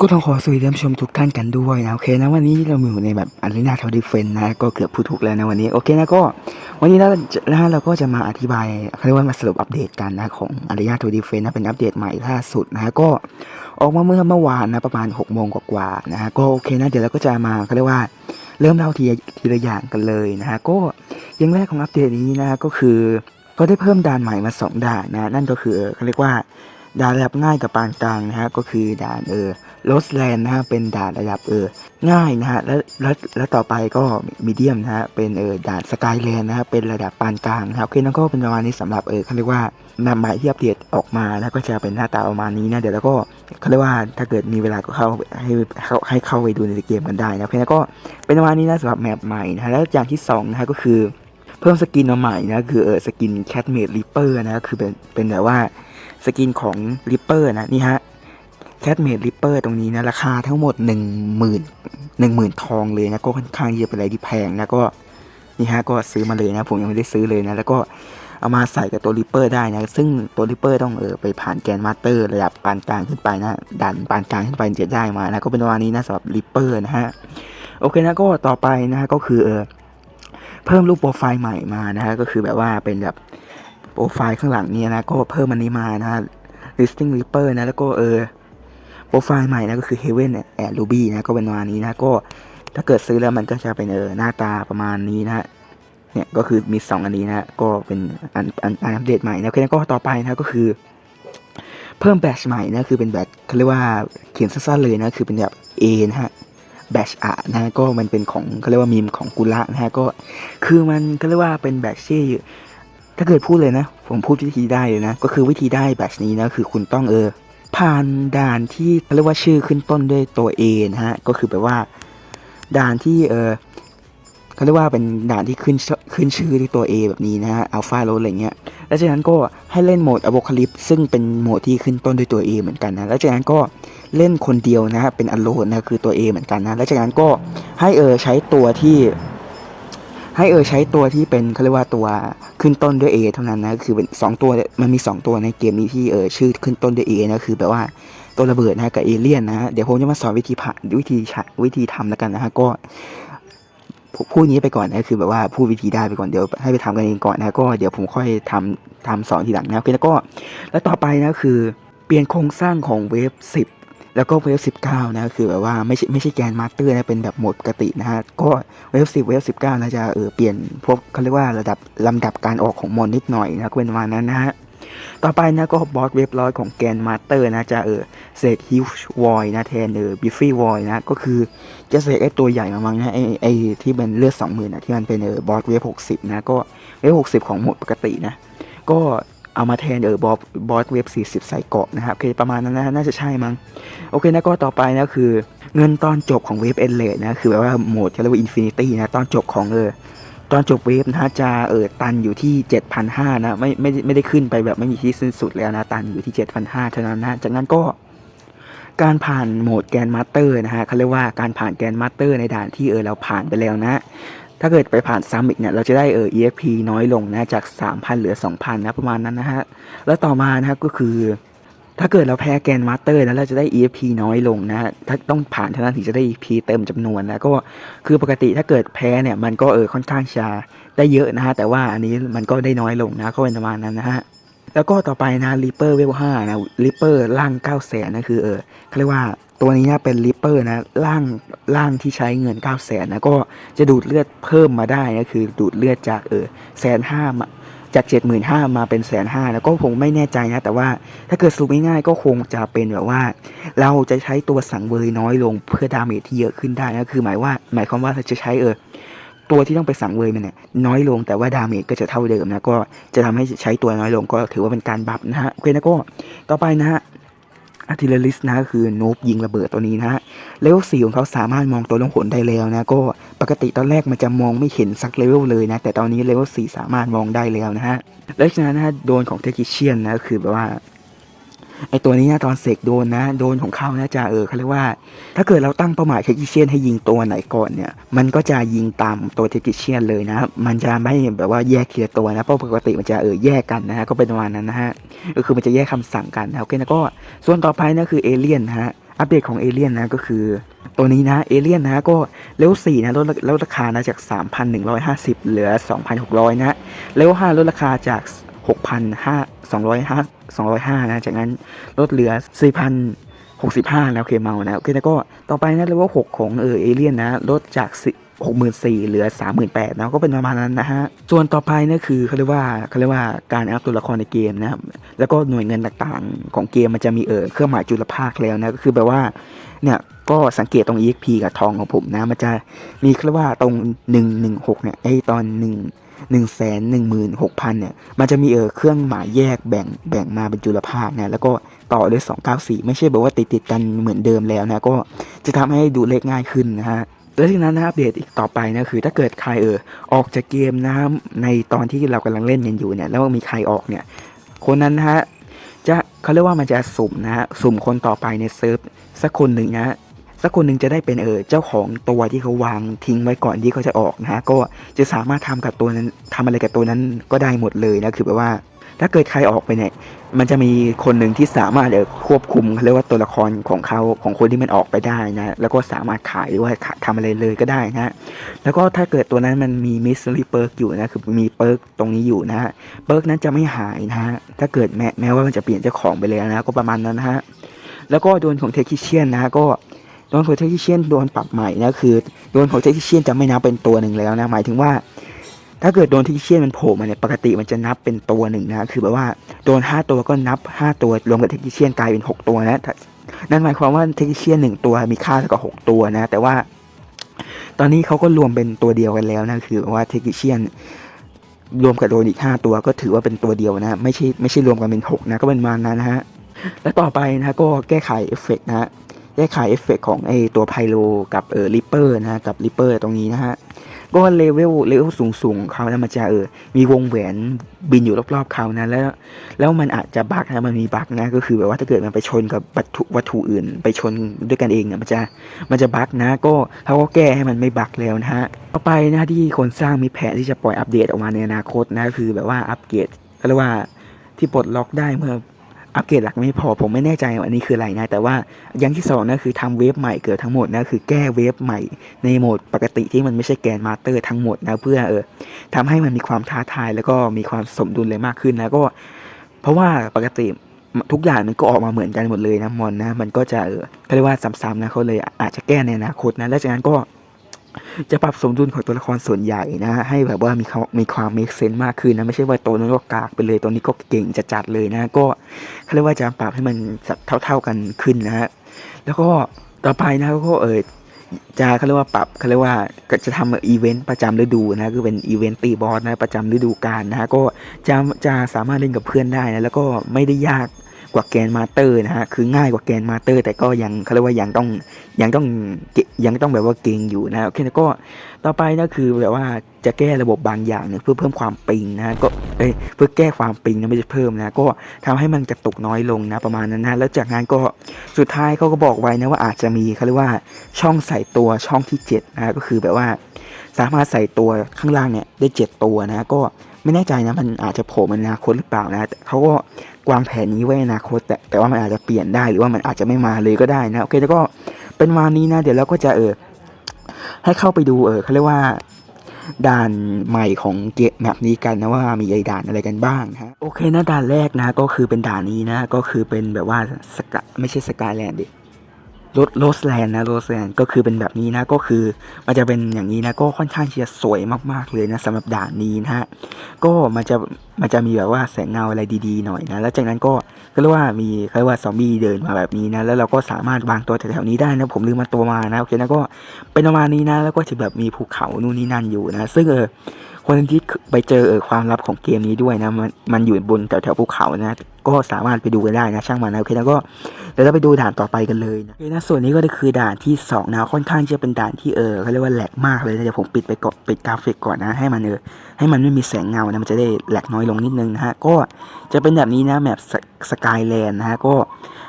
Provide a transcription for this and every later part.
ก็ต้องขอสวัสดีท่านผู้ชมทุกท่านกันด้วยนะ โอเคนะวันนี้เราอยู่ในแบบอารีนาทาวดิเฟนนะ ก็เกือบพูดถูกแล้วนะวันนี้โอเคนะก็ วันนี้นะนะเราก็จะมาอธิบายเขาเรียกว่ามาสรุปอัปเดตกันนะของอารีนาทาวดิเฟนนะเป็นอัปเดตใหม่ล่าสุดนะก็ออกมาเมื่อเมื่อวานนะประมาณ6กโมงกว่าๆนะฮะก็โอเคนะเดี๋ยวเราก็จะมาเขาเรียกว่าเริ่มเล่าทีทีละอย่างกันเลยนะฮะก็อย่างแรกของอัปเดตนี้นะก็คือก็ได้เพิ่มด่านใหม่มาสองด่านนะนั่นก็คือเขาเรียกว่าด่านระดับง่ายกับปานกลางนะฮะก็คือด่านเออ โรสแลนด์นะฮะเป็นด่านระดับเออง่ายนะฮะแล้วแล้วแล้วต่อไปก็มีเดียมนะฮะเป็นเออด่านสกายแลนด์นะฮะเป็นระดับปานกลางนะครับโอเคนั่นก็เป็นประมาณนี้สำหรับเออเขาเรียกว่านำหมายที่อัปเดตออกมานะก็จะเป็นหน้าตาประมาณนี้นะเดี๋ยวแล้วก็เขาเรียกว่าถ้าเกิดมีเวลาก็เข้าให้เข้าให้เข้าไปดูในเกมกันได้นะโอเคแล้วก็เป็นประมาณนี้นะสำหรับแมปใหม่นะฮะแล้วอย่างที่สองนะฮะก็คือเพิ่มสกินมาใหม่นะคือเออสกินแคทเมดริปเปอร์นะคือเป็นเป็นแบบว่าสกินของริปเปอร์นะนี่ฮะ แคทเมดริปเปอร์ตรงนี้นะ ราคาทั้งหมด 1 0 0 0 0 1 0,000 ทองเลยนะ ก็ค่อนข้างที่จะเป็นอะไรที่แพงนะก็นี่ฮะก็ซื้อมาเลยนะ ผมยังไม่ได้ซื้อเลยนะ แล้วก็เอามาใส่กับตัวริปเปอร์ได้นะ ซึ่งตัวริปเปอร์ต้องเออไปผ่านแกนมาสเตอร์ระดับปานกลางขึ้นไปนะดันปานกลางขึ้นไปจะได้มานะก็เป็นประมาณนี้นะสำหรับริปเปอร์นะฮะโอเคนะก็ต่อไปนะฮะก็คือเออเพิ่มรูปโปรไฟล์ใหม่มานะฮะก็คือแบบว่าเป็นแบบโปรไฟล์ข้างหลังเนี่ยนะก็เพิ่มอันนี้มานะ listing reaper นะแล้วก็เออ โปรไฟล์ใหม่นะก็คือ Heaven and Ruby นะก็เป็นประมาณนี้นะก็ถ้าเกิดซื้อแล้วมันก็จะเป็นเออหน้าตาประมาณนี้นะฮะเนี่ยก็คือมี 2 อันนี้นะก็เป็นอันอันอันอัปเดตใหม่นะโอเคแล้วก็ต่อไปนะก็คือ เพิ่มแบตชใหม่นะคือเป็นแบตเขาเรียกว่าเขียนสั้นๆเลยนะคือเป็นแบบ A นะฮะแบตอะนะก็มันเป็นของเขาเรียกว่ามีมของกุละนะฮะก็คือมันก็เรียกว่าเป็นแบตที่ถ้าเกิดพูดเลยนะ ผมพูดวิธีได้เลยนะ ก็คือวิธีได้แบตนี้นะคือคุณต้องเออ ผ่านด่านที่เรียกว่าชื่อขึ้นต้นด้วยตัว A นะฮะ ก็คือแปลว่า ด่านที่เออเขาเรียกว่าเป็นด่านที่ขึ้นชขึ้นชื่อด้วยตัว A แบบนี้นะฮะอัลฟาโรอะไรเงี้ย แล้วจากนั้นก็ให้เล่นโหมดอ p ค c ลิปซึ่งเป็นโหมดที่ขึ้นต้นด้วยตัว A เหมือนกันนะ แล้วจากนั้นก็เล่นคนเดียวนะฮะเป็นอโลนนะคือตัว A เหมือนกันนะ แล้วจากนั้นก็ให้เออใช้ตัวที่ ให้เออใช้ตัวที่เป็นเขาเรียกว่าตัวขึ้นต้นด้วย A เท่านั้นนะคือเป็นสองตัวมันมี 2 ตัวในเกมนี้ที่เออชื่อขึ้นต้นด้วย A นะคือแบบว่าตัวระเบิดนะกับเอเลี่ยนนะเดี๋ยวผมจะมาสอนวิธีผ่าวิธีใช้วิธีทำแล้วกันนะฮะก็พูดนี้ไปก่อนนะคือแบบว่าพูดวิธีได้ไปก่อนเดี๋ยวให้ไปทำกันเองก่อนนะก็เดี๋ยวผมค่อยทำทำสอนทีหลังนะโอเคแล้วก็ แล้วต่อไปนะคือ เปลี่ยนโครงสร้างของเวฟ10 แล้วก็เวฟ19นะคือแบบว่าไม่ใช่ไม่ใช่แกนมาสเตอร์นะเป็นแบบโหมดปกตินะฮะก็เวฟ10เวฟ19นะจะเออเปลี่ยนพวกเขาเรียกว่าระดับลำดับการออกของมอนนิดหน่อยนะเป็นประมาณนั้นนะฮะต่อไปนะก็บอสเวฟร้อยของแกนมาสเตอร์นะจะเออเสกฮิวช์วอยนะแทนเออบิฟฟี่วอยนะก็คือจะเสกไอตัวใหญ่มามั้งนะไอไอที่เป็นเลือดสองหมื่นนะที่มันเป็นเออบอสเวฟหกสิบนะก็เวฟหกสิบของโหมดปกตินะก็ เอามาแทนเออบอสบอสเวฟสี่สิบใส่เกาะนะครับโอเคประมาณนั้นนะน่าจะใช่มั้งโอเคนะก็ต่อไปนะคือเงินตอนจบของเวฟเอเลนะคือแบบว่าโหมดที่เรียกว่าอินฟินิตี้นะตอนจบของเออตอนจบเวฟนะจะเออตันอยู่ที่ 7,500นะไม่ไม่ไม่ได้ขึ้นไปแบบไม่มีที่สิ้นสุดแล้วนะตันอยู่ที่ 7,500เท่านั้นนะจากนั้นก็การผ่านโหมดแกนมาสเตอร์นะฮะเขาเรียกว่าการผ่านแกนมาสเตอร์ในด่านที่เออเราผ่านไปแล้วนะ ถ้าเกิดไปผ่านซ้ำอีกเนี่ยเราจะได้เออ EXP น้อยลงนะจาก 3,000 เหลือ 2,000 นะประมาณนั้นนะฮะ แล้วต่อมานะครับก็คือ ถ้าเกิดเราแพ้แกนมาสเตอร์แล้วเราจะได้ EFP น้อยลงนะฮะถ้าต้องผ่านเท่านั้นถึงจะได้ EFP เต็มจำนวนนะก็คือปกติถ้าเกิดแพ้เนี่ยมันก็เออค่อนข้างจะได้เยอะนะฮะแต่ว่าอันนี้มันก็ได้น้อยลงนะก็เป็นประมาณนั้นนะฮะแล้วก็ต่อไปนะริปเปอร์เวลห้านะริปเปอร์ล่าง9 0 0 0 0นะคือเออเขาเรียกว่า ตัวนี้เป็นริปเปอร์นะล่างล่างที่ใช้เงิน9 0 0 0 0นนะก็จะดูดเลือดเพิ่มมาได้นะคือดูดเลือดจากเออแสนห้าจาก 75,000มาเป็นแสนห้าแล้วก็ผมไม่แน่ใจนะ แต่ว่าถ้าเกิดสรุปง่ายๆก็คงจะเป็นแบบว่า เราจะใช้ตัวสังเวยน้อยลงเพื่อดาเมจที่เยอะขึ้นได้นะคือหมายว่า หมายความว่าจะใช้เออตัวที่ต้องไปสังเวยมันเนี่ยน้อยลงแต่ว่าดาเมจก็จะเท่าเดิมนะก็จะทำให้ใช้ตัวน้อยลงก็ถือว่าเป็นการบัฟนะฮะโอเคนะก็ต่อไปนะฮะ อาร์ติเลริสนะก็คือโนบยิงระเบิดตัวนี้นะฮะเลเวลสี่ของเขาสามารถมองตัวลงหนได้แล้วนะ ก็ปกติตอนแรกมันจะมองไม่เห็นสักเลเวลเลยนะ แต่ตอนนี้เลเวลสี่สามารถมองได้แล้วนะฮะและฉะนั้นนะฮะโดนของเทคิเชียนนะคือแบบว่า ไอตัวนี้นะตอนเสกโดนนะ โดนของเขานะจะเออเขาเรียกว่า ถ้าเกิดเราตั้งเป้าหมายเทคิเชียนให้ยิงตัวไหนก่อนเนี่ย มันก็จะยิงตามตัวเทคิเชียนเลยนะ มันจะไม่แบบว่าแยกทีละตัวนะเพราะปกติมันจะเออแยกกันนะฮะก็เป็นประมาณนั้นนะฮะก็คือมันจะแยกคำสั่งกันนะโอเคนะก็ส่วนต่อไปนะคือเอเลี่ยนนะฮะอัปเดตของเอเลี่ยนนะก็คือตัวนี้นะเอเลี่ยนนะก็เลเวล4นะลดลดราคานะจาก 3,150 เหลือ 2,600 นะเลเวล5ลดราคาจาก 6,500 205 นะ จากนั้นลดเหลือ 4,065 แล้วโอเคเมานะโอเคแล้วก็ต่อไปนะเลเวล6ของเออเอเลียนนะลดจาก6 4 0 0 0เหลือ38,000นะก็เป็นประมาณนั้นนะฮะ ส่วนต่อไปนะคือเขาเรียกว่าเขาเรียกว่าการอัพตัวละครในเกมนะครับแล้วก็หน่วยเงินต่างๆ ของเกมมันจะมีเออเครื่องหมายจุลภาคแล้วนะก็คือแบบว่าเนี่ยก็สังเกตตรง EXP กับทองของผมนะ มันจะมีเขาเรียกว่าตรง116เนี่ยไอตอน1 1 1 6 0 0 0เนี่ยมันจะมีเออเครื่องหมายแยกแบ่งแบ่งมาเป็นจุลภาคนะแล้วก็ต่อด้วย 294 ไม่ใช่แบบว่าติดติดกันเหมือนเดิมแล้วนะก็จะทำให้ดูเลขง่ายขึ้นนะฮะแล้วจากนั้นนะอัปเดตอีกต่อไปนะคือถ้าเกิดใครเออออกจากเกมนะในตอนที่เรากำลังเล่นกันอยู่เนี่ยแล้วมีใครออกเนี่ยคนนั้นนะฮะจะเขาเรียกว่ามันจะสุ่มนะฮะสุ่มคนต่อไปในเซิร์ฟสักคนหนึ่งนะฮะ สักคนหนึ่งจะได้เป็นเออเจ้าของตัวที่เขาวางทิ้งไว้ก่อนที่เขาจะออกนะฮะก็จะสามารถทำกับตัวนั้นทำอะไรกับตัวนั้นก็ได้หมดเลยนะคือแบบว่า ถ้าเกิดใครออกไปเนี่ยมันจะมีคนหนึ่งที่สามารถเออควบคุมเรียกว่าตัวละครของเขาของคนที่มันออกไปได้นะแล้วก็สามารถขายหรือว่าทำอะไรเลยก็ได้นะแล้วก็ถ้าเกิดตัวนั้นมันมีมิสซิลี่เปิร์กอยู่นะคือมีเปิร์กตรงนี้อยู่นะฮะเปิร์กนั้นจะไม่หายนะฮะถ้าเกิดแม้แม้ว่ามันจะเปลี่ยนเจ้าของไปเลยนะก็ประมาณนั้นนะฮะแล้วก็โดนของเทคิเชียนนะฮะก็ โดนของเทคิเชียนโดนปรับใหม่นะคือโดนของเทคิเชียนจะไม่นับเป็นตัวหนึ่งแล้วนะหมายถึงว่า ถ้าเกิดโดนเทคิเชียนมันโผล่มาเนี่ยปกติมันจะนับเป็นตัวหนึ่งนะคือแบบว่าโดน 5 ตัวก็นับ 5 ตัวรวมกับเทคิเชียนกลายเป็น 6 ตัวนะนั่นหมายความว่าเทคิเชียนหนึ่งตัวมีค่าเท่ากับ6ตัวนะ แต่ว่า ตอนนี้เขาก็รวมเป็นตัวเดียวกันแล้วนะคือว่าเทคิเชียนรวมกับโดนอีก5ตัวก็ถือว่าเป็นตัวเดียวนะไม่ใช่ไม่ใช่รวมกันเป็น6นะก็เป็นมานั้นนะฮะและต่อไปนะก็แก้ไขเอฟเฟกต์นะ ฮะแก้ไขเอฟเฟกต์ของไอตัวไพโลกับเออริปเปอร์นะฮะกับริปเปอร์ตรงนี้นะฮะก็เลเวลเลเวลสูงสูงๆของเขานะมันจะเออมีวงแหวนบินอยู่รอบๆเขานะแล้ว แล้วมันอาจจะบักนะมันมีบักนะ ก็คือแบบว่าถ้าเกิดมันไปชนกับวัตถุวัตถุอื่น ไปชนด้วยกันเองเนี่ยมันจะมันจะบักนะ ก็เขาก็แก้ให้มันไม่บักแล้วนะฮะต่อไปนะที่คนสร้างมีแผนที่จะปล่อยอัปเดตออกมาในอนาคตนะคือแบบว่าอัปเกรดเรียกว่าที่ปลดล็อกได้เมื่อ อัปเกรดหลักไม่พอผมไม่แน่ใจวันนี้คืออะไรนะ แต่ว่าอย่างที่สองนะคือทำเวฟใหม่เกิดทั้งหมดนะคือแก้เวฟใหม่ในโหมดปกติที่มันไม่ใช่แกนมาสเตอร์ทั้งหมดนะเพื่อเออทำให้มันมีความท้าทายแล้วก็มีความสมดุลเลยมากขึ้นนะก็ เพราะว่าปกติทุกอย่างมันก็ออกมาเหมือนกันหมดเลยนะมอนนะมันก็จะเออเขาเรียกว่าซ้ำๆนะเขาเลยอาจจะแก้ในอนาคตนะและจากนั้นก็ จะปรับสมดุลของตัวละครส่วนใหญ่นะให้แบบว่ามีมีความเมคเซนต์มากขึ้นนะไม่ใช่ว่าตัวนั้นก็กากไปเลยตัวนี้ก็เก่งจะจัดเลยนะ ก็เขาเรียกว่าจะปรับให้มันเท่า ๆกันขึ้นนะฮะแล้วก็ต่อไปนะก็เออจะเขาเรียกว่าปรับเขาเรียกว่าจะทำอีเวนต์ประจำฤดูนะคือเป็นอีเวนต์ตีบอสนะประจำฤดูกาลนะฮะก็จะจะสามารถเล่นกับเพื่อนได้นะแล้วก็ไม่ได้ยาก กว่าแกนมาเตอร์นะฮะคือง่ายกว่าแกนมาเตอร์ แต่ก็ยังเขาเรียกว่ายังต้องยังต้องยังต้องแบบว่าเก่งอยู่นะโอเคแล้วก็ต่อไปนะคือแบบว่าจะแก้ระบบบางอย่างเนี่ยเพื่อเพิ่มความปิงนะก็เอ้ยเพื่อแก้ความปิงนะไม่ใช่เพิ่มนะก็ทำให้มันกระตุกน้อยลงนะประมาณนั้นนะแล้วจากนั้นก็สุดท้ายเขาก็บอกไว้นะว่าอาจจะมีเขาเรียกว่าช่องใส่ตัวช่องที่7นะก็คือแบบว่าสามารถใส่ตัวข้างล่างเนี่ยได้ 7 ตัวนะก็ ไม่แน่ใจนะมันอาจจะโผล่มาในอนาคตหรือเปล่านะแต่เขาก็วางแผนนี้ไว้ในอนาคตแต่แต่ว่ามันอาจจะเปลี่ยนได้หรือว่ามันอาจจะไม่มาเลยก็ได้นะโอเคแล้วก็เป็นวันนี้นะเดี๋ยวเราก็จะเออให้เข้าไปดูเออเขาเรียกว่าด่านใหม่ของเกมแบบนี้กันนะว่ามีไอ้ด่านอะไรกันบ้างฮะโอเคนะด่านแรกนะก็คือเป็นด่านนี้นะก็คือเป็นแบบว่าสกาไม่ใช่สกายแลนด์ดิ โรโรสแลนนะโรสแลนก็คือเป็นแบบนี้นะก็คือมันจะเป็นอย่างนี้นะก็ค่อนข้างที่จะสวยมากๆเลยนะสำหรับด่านนี้นะฮะก็มันจะมันจะมีแบบว่าแสงเงาอะไรดีๆหน่อยนะแล้วจากนั้นก็ก็เรียกว่ามีเขาเรียกว่าซอมบี้เดินมาแบบนี้นะแล้วเราก็สามารถวางตัวแถวๆนี้ได้นะผมลืมมาตัวมานะโอเคนะก็เป็นประมาณนี้นะแล้วก็จะแบบมีภูเขานู่นนี่นั่นอยู่นะ ซึ่งเออ คนที่ไปเจอเออความลับของเกมนี้ด้วยนะ มันมันอยู่บนแถวแถวภูเขานะ ก็สามารถไปดูกันได้นะ ช่างมันนะโอเคแล้วก็เดี๋ยวเราไปดูด่านต่อไปกันเลยนะโอเคนะส่วนนี้ก็คือด่านที่สองนะค่อนข้างจะเป็นด่านที่เออเขาเรียกว่าแหลกมากเลยนะเดี๋ยวผมปิดไปก่อนปิดกราฟิกก่อนนะ ให้มันเออให้มันไม่มีแสงเงานะมันจะได้แหลกน้อยลงนิดนึงนะฮะก็จะเป็นแบบนี้นะแมปสกายแลนด์นะฮะก็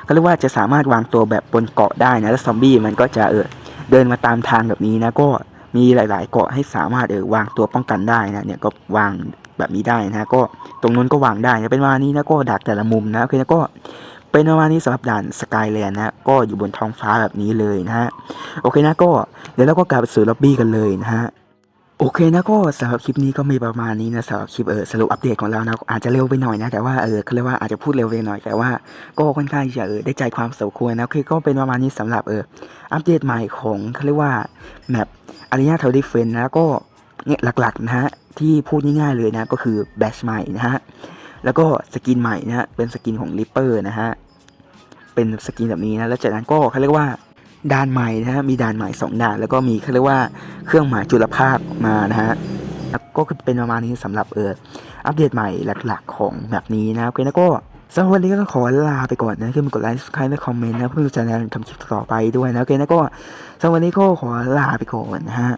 เขาเรียกว่าจะสามารถวางตัวแบบบนเกาะได้นะแล้วซอมบี้มันก็จะเออเดินมาตามทางแบบนี้นะก็ มีหลาย ๆ เกาะให้สามารถเออวางตัวป้องกันได้นะเนี่ยก็วางแบบนี้ได้นะก็ตรงนู้นก็วางได้นะเป็นวานี้นะก็ดักแต่ละมุมนะโอเคนะก็เป็นประมาณนี้สำหรับด่านสกายแลนด์นะฮะก็อยู่บนท้องฟ้าแบบนี้เลยนะฮะโอเคนะก็เดี๋ยวเราก็กลับไปสู่ล็อบบี้กันเลยนะฮะ โอเคนะก็สำหรับคลิปนี้ก็มีประมาณนี้นะสำหรับคลิปเออสรุปอัปเดตของเรานะอาจจะเร็วไปหน่อยนะแต่ว่าเออเขาเรียกว่าอาจจะพูดเร็วไปหน่อยแต่ว่าก็ค่อนข้างจะเออได้ใจความสมควรนะโอเคก็เป็นประมาณนี้สำหรับเอออัปเดตใหม่ของเขาเรียกว่าแมปอารีนาเทลดิเฟนนะก็เนี่ยหลักๆนะฮะที่พูดง่ายๆเลยนะก็คือแบชใหม่นะฮะแล้วก็สกินใหม่นะฮะเป็นสกินของลิปเปอร์นะฮะเป็นสกินแบบนี้นะแล้วจากนั้นก็เขาเรียกว่า ด่านใหม่นะฮะมีด่านใหม่สองด่าน แล้วก็มีเขาเรียกว่าเครื่องหมายจุลภาคมานะฮะก็คือเป็นประมาณนี้สำหรับเอออัปเดตใหม่หลักๆ ของแบบนี้นะโอเคนะก็สำหรับวันนี้ก็ขอลาไปก่อนนะคือมากดไลค์ใครและคอมเมนต์นะเพื่อจะนำทำคลิปต่อไปด้วยนะโอเคนะก็สำหรับวันนี้ก็ขอลาไปก่อนนะฮะ